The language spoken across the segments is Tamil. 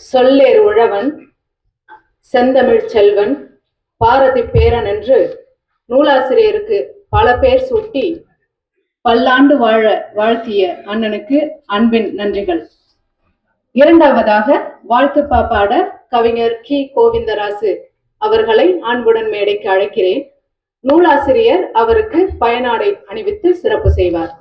சொல்லேர் உழவன் செந்தமிழ் செல்வன் பாரதி பேரன் என்று நூலாசிரியருக்கு பல பேர் சூட்டி பல்லாண்டு வாழ வாழ்த்திய அண்ணனுக்கு அன்பின் நன்றிகள். இரண்டாவதாக வாழ்த்து பாப்பாட கவிஞர் கி. கோவிந்தராசு அவர்களை அன்புடன் மேடைக்கு அழைக்கிறேன். நூலாசிரியர் அவருக்கு பயனாடை அணிவித்து சிறப்பு செய்வார்.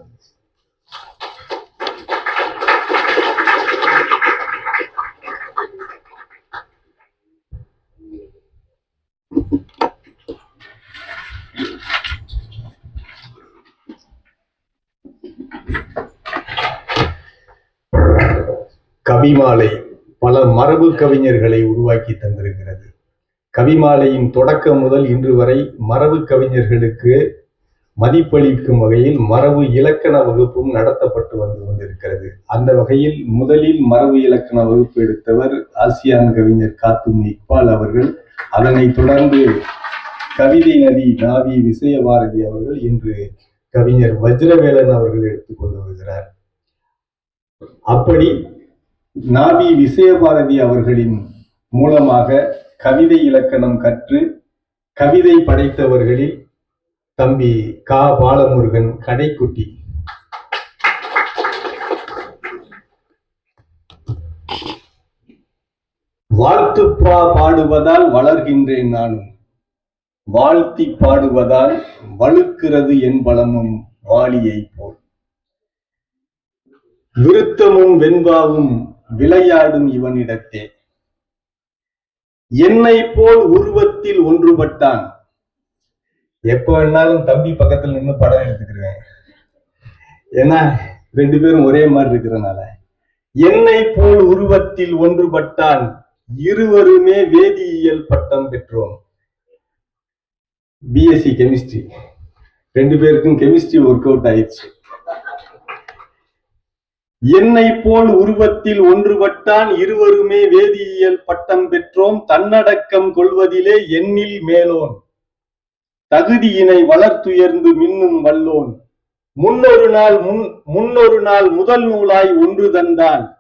கவிமாலை பல மரபு கவிஞர்களை உருவாக்கி தந்திருக்கிறது. கவிமாலையின் தொடக்கம் முதல் இன்று வரை மரபு கவிஞர்களுக்கு மதிப்பளிக்கும் வகையில் மரபு இலக்கண வகுப்பும் நடத்தப்பட்டு வந்து கொண்டிருக்கிறது. அந்த வகையில் முதலில் மரபு இலக்கண வகுப்பு எடுத்தவர் ஆசியான் கவிஞர் காத்தும் இக்பால் அவர்கள். அதனைத் தொடர்ந்து கவிதை நதி நாவி விசயபாரதி அவர்கள் இன்று கவிஞர் வஜ்ரவேலன் அவர்கள் எடுத்துக்கொண்டு வருகிறார். அப்படி நாபி விசயபாரதி அவர்களின் மூலமாக கவிதை இலக்கணம் கற்று கவிதை படைத்தவர்களில் தம்பி கா. பாலமுருகன் கடைக்குட்டி. வாழ்த்துப்பா பாடுவதால் வளர்கின்றேன் நானும். வாழ்த்தி பாடுவதால் வழுக்கிறது என் பலமும் வாளியை போல். விருத்தமும் வெண்பாவும் விளையாடும் இவனிடத்தே. என்னை போல் உருவத்தில் ஒன்றுபட்டான். எப்ப வேணாலும் தம்பி பக்கத்துல நின்று படம் எடுத்துக்கிறேன் ஏன்னா ரெண்டு பேரும் ஒரே மாதிரி இருக்கிறனால. என்னை போல் உருவத்தில் ஒன்றுபட்டான். இருவருமே வேதியியல் பட்டம் பெற்றோம். பிஎஸ்சி கெமிஸ்ட்ரி ரெண்டு பேருக்கும் கெமிஸ்ட்ரி ஒர்க் அவுட் ஆயிடுச்சு. என்னை போல் உருவத்தில் ஒன்றுபட்டான் இருவருமே வேதியியல் பட்டம் பெற்றோம் தன்னடக்கம் கொள்வதிலே எண்ணில் மேலோன். தகுதியினை வளர்த்துயர்ந்து மின்னும் வல்லோன். முன்னொரு நாள் முன் முன்னொரு நாள் முதல் நூலாய் ஒன்று தந்தான்.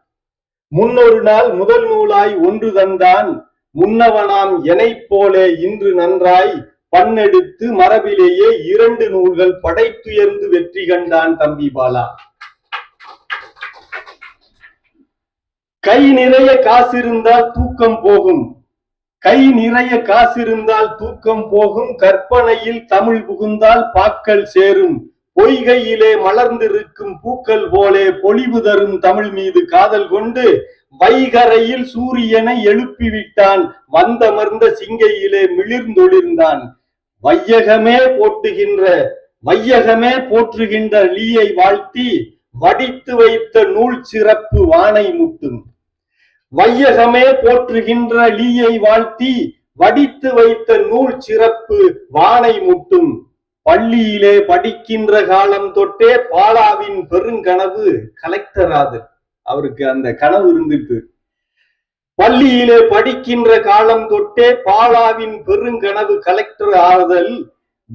முன்னொரு நாள் முதல் நூலாய் ஒன்று தந்தான். முன்னவனாம் எனைப் போலே இன்று நன்றாய். பண்ணெடுத்து மரபிலேயே இரண்டு நூல்கள் படைத்துயர்ந்து வெற்றி கண்டான் தம்பி பாலா. கை நிறைய காசு இருந்தால் தூக்கம் போகும். கை நிறைய காசு இருந்தால் தூக்கம் போகும். கற்பனையில் தமிழ் புகுந்தால் பாக்கள் சேரும். பொய்கையிலே மலர்ந்திருக்கும் பூக்கள் போலே பொலிவு தரும் தமிழ் மீது காதல் கொண்டு வைகரையில் சூரியனை எழுப்பிவிட்டான். வந்தமர்ந்த சிங்கையிலே மிளிர்ந்தொளிர்ந்தான். வையகமே போட்டுகின்ற வையகமே போற்றுகின்ற லீயை வாழ்த்தி வடித்து வைத்த நூல் சிறப்பு வானை முட்டும். வையகமே போற்றுகின்ற லீயை வாழ்த்தி வடித்து வைத்த நூல் சிறப்பு வானை முட்டும். பள்ளியிலே படிக்கின்ற காலம் தொட்டே பாலாவின் பெருங்கனவு கலெக்டர் ஆது அவருக்கு அந்த கனவு இருந்துட்டு. பள்ளியிலே படிக்கின்ற காலம் தொட்டே பாலாவின் பெருங்கனவு கலெக்டர் ஆறுதல்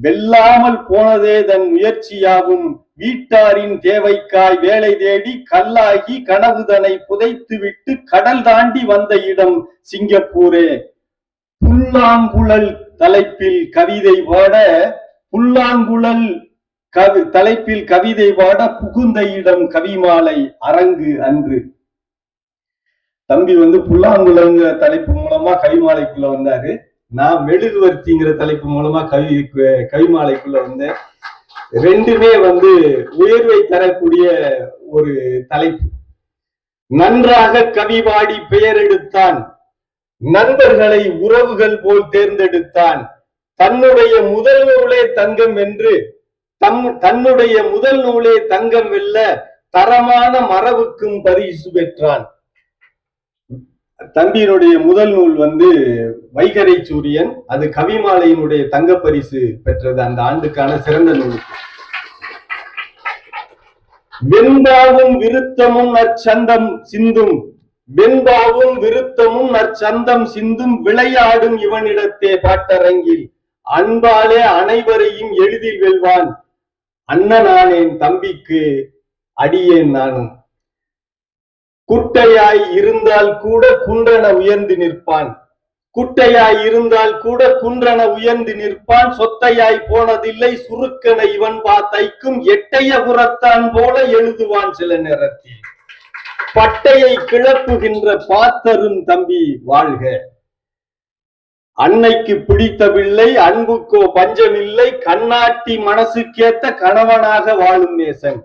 வெல்லாமல் போனதே தன் முயற்சியாகும். வீட்டாரின் தேவைக்காய் வேலை தேடி கல்லாகி கனவுதனை புதைத்து விட்டு கடல் தாண்டி வந்த இடம் சிங்கப்பூரே. புல்லாங்குழல் தலைப்பில் கவிதை பாட புல்லாங்குழல் கவி தலைப்பில் கவிதை பாட புகுந்த இடம் கவிமாலை அரங்கு அன்று. தம்பி வந்து புல்லாங்குழல்ங்கிற தலைப்பு மூலமா கவிமாலைக்குள்ள வந்தாரு. நான் மெழுகுவர்த்திங்கிற தலைப்பு மூலமா கவி கவிமாலைக்குள்ள வந்தேன். ரெண்டுமே வந்து உயர்வை தரக்கூடிய ஒரு தலைப்பு. நன்றாக கவிவாடி பெயர் எடுத்தான் நண்பர்களை உறவுகள் போல் தேர்ந்தெடுத்தான். தன்னுடைய முதல் நூலே தங்கம் என்று தம் தன்னுடைய முதல் நூலே தங்கம் வெல்ல தரமான மரபுக்கும் பரிசு பெற்றான். தம்பியினுடைய முதல் நூல் வந்து வைகரை சூரியன் அது கவிமாலையினுடைய தங்க பரிசு பெற்றது அந்த ஆண்டுக்கான சிறந்த நூலுக்கு வெண்பாவும் விருத்தமும் நற்சந்தம் சிந்தும் வெண்பாவும் விருத்தமும் நற்சந்தம் சிந்தும் விளையாடும் இவனிடத்தே பாட்டரங்கில். அன்பாலே அனைவரையும் எளிதில் வெல்வான். அண்ணனானேன் தம்பிக்கு அடியேன் நானும். குட்டையாய் இருந்தால் கூட குன்றன உயர்ந்து நிற்பான். குட்டையாய் இருந்தால் கூட குன்றன உயர்ந்து நிற்பான். சொத்தையாய் போனதில்லை சுருக்கன இவன் பார்த்தைக்கும் எட்டைய புறத்தான் போல எழுதுவான் சில நேரத்தில். பட்டையை கிளப்புகின்ற பாத்தரும் தம்பி வாழ்க. அன்னைக்கு பிடித்தவில்லை அன்புக்கோ பஞ்சமில்லை கண்ணாட்டி மனசுக்கேத்த கணவனாக வாழும் நேசன்.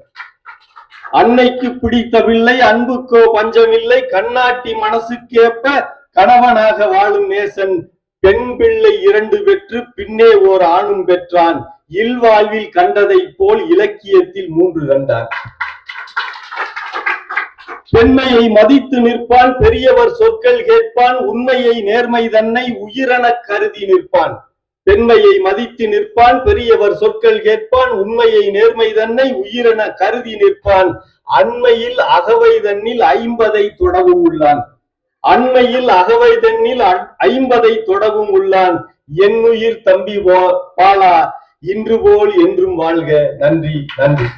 அன்னைக்கு பிடித்தவில்லை அன்புக்கோ பஞ்சமில்லை கண்ணாட்டி மனசுக்கேற்ப கணவனாக வாழும் நேசன் பெண் பிள்ளை இரண்டு பெற்று பின்னே ஓர் ஆணும் பெற்றான். இல்வாழ்வில் கண்டதைப் போல் இலக்கியத்தில் மூன்று கண்டான் பெண்மையை மதித்து நிற்பான் பெரியவர் சொற்கள் கேட்பான் உண்மையை நேர்மை தன்னை உயிரெனக் கருதி நிற்பான். பெண்மையை மதித்து நிற்பான் பெரியவர் சொற்கள் கேட்பான் உண்மையை நேர்மை தன்னை உயிரென கருதி நிற்பான். அண்மையில் அகவை தன்னில் ஐம்பதை தொடவும் உள்ளான். அண்மையில் அகவை தன்னில் ஐம்பதை தொடவும் உள்ளான். என்னுயிர் தம்பி பாலா இன்று போல் என்றும் வாழ்க. நன்றி நன்றி.